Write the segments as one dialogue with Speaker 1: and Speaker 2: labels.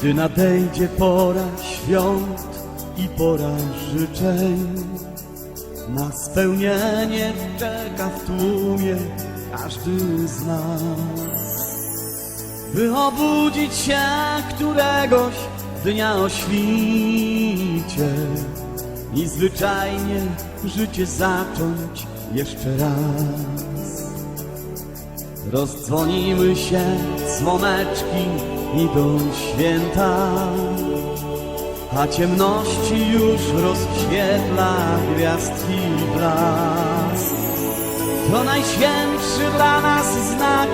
Speaker 1: Gdy nadejdzie pora świąt i pora życzeń, na spełnienie czeka w tłumie każdy z nas. By obudzić się któregoś dnia o świcie i zwyczajnie życie zacząć jeszcze raz. Rozdzwonimy się dzwoneczki idą święta, a ciemności już rozświetla gwiazdki blask. To najświętszy dla nas znak,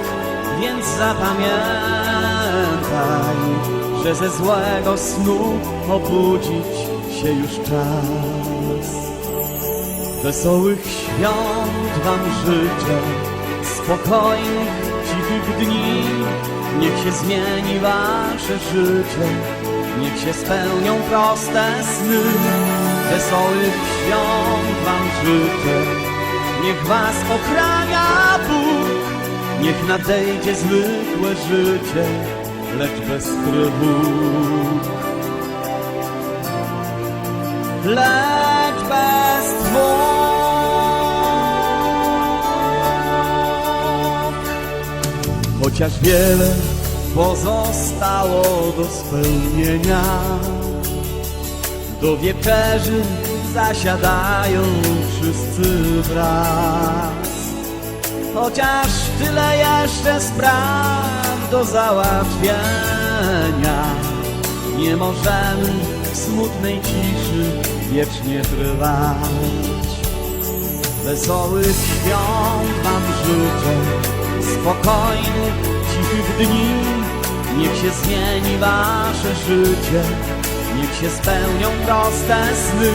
Speaker 1: więc zapamiętaj, że ze złego snu obudzić się już czas. Wesołych świąt wam życzę, spokojnych, cichych dni. Niech się zmieni wasze życie, niech się spełnią proste sny. Wesołych świąt wam życzę, niech was ochrania Bóg. Niech nadejdzie zwykłe życie, lecz bez trwóg. Lecz bez trwóg. Chociaż wiele pozostało do spełnienia, do wieczerzy zasiadają wszyscy wraz. Chociaż tyle jeszcze spraw do załatwienia, nie możemy w smutnej ciszy wiecznie trwać. Wesołych świąt wam życzę, spokojnych, się zmieni wasze życie, niech się spełnią proste sny.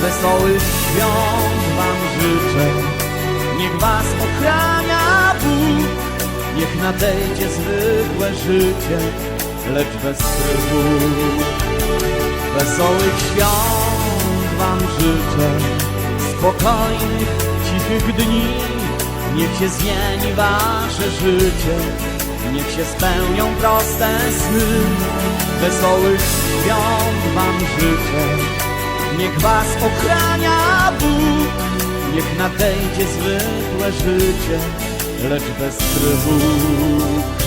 Speaker 1: Wesołych świąt wam życzę, niech was ochrania Bóg. Niech nadejdzie zwykłe życie, lecz bez trwóg. Wesołych świąt wam życzę, spokojnych, cichych dni. Niech się zmieni wasze życie, niech się spełnią proste sny. Wesołych świąt wam życzę, niech was ochrania Bóg. Niech nadejdzie zwykłe życie, lecz bez trwóg.